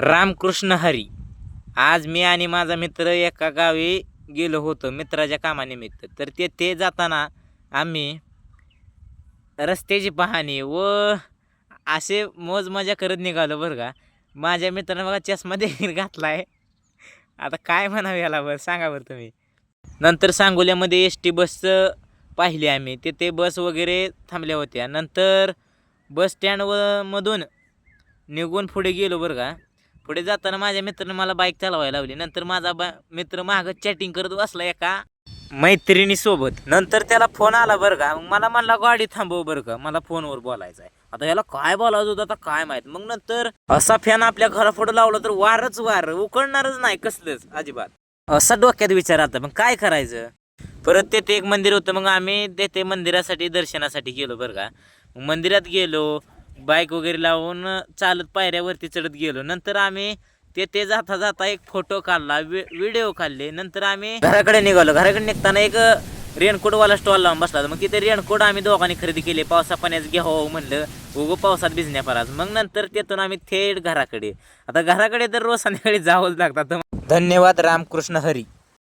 रामकृष्ण हरी. आज मी आणि माझा मित्र एका गावी गेलो होतो मित्राच्या कामानिमित्त. तर ते ते जाताना आम्ही रस्त्याची पाहणी व असे मोज मजा करत निघालो बरं का. माझ्या मित्रानं बघा चष्मा देखील घातला आहे आता काय म्हणावं याला बरं सांगा बरं तुम्ही. नंतर सांगोल्यामध्ये एस टी बसचं पाहिली आम्ही. ते ते बस वगैरे थांबल्या होत्या. नंतर बस स्टँड व मधून निघून पुढे गेलो बरं का. पुढे जाताना माझ्या मित्रानं मला बाईक चालवायला लावली. नंतर माझा बा मित्र मागं चॅटिंग करत बसला एका मैत्रिणीसोबत नंतर त्याला फोन आला बरं का. मग मला म्हणला गाडी थांबव बरं का. मला फोनवर बोलायचं आहे. आता याला काय बोलायचं होतं आता काय माहीत. मग नंतर असा फॅन आपल्या घरापुढं लावला तर वारच वार. उकळणारच नाही कसलंच अजिबात. असा डोक्यात विचार आता मग काय करायचं? परत तेथे एक मंदिर होतं. मग आम्ही तेथे मंदिरासाठी दर्शनासाठी गेलो बरं का. मंदिरात गेलो. बाईक वगैरे लावून चालत पायऱ्यावरती चढत गेलो. नंतर आम्ही तेथे जाता जाता एक फोटो काढला व्हिडिओ काढले. नंतर आम्ही घराकडे निघालो. घराकडे निघताना एक रेनकोटवाला स्टॉल लावून बसला मग तिथे रेनकोट आम्ही दोघांनी खरेदी केले. पावसा पाण्याचं घ्यावं हो म्हणलं. उगं पावसात भिजण्यापराच मग नंतर तेथून आम्ही थेट घराकडे. आता घराकडे तर रोज संध्याकाळी जावंच लागतात. धन्यवाद रामकृष्ण हरी.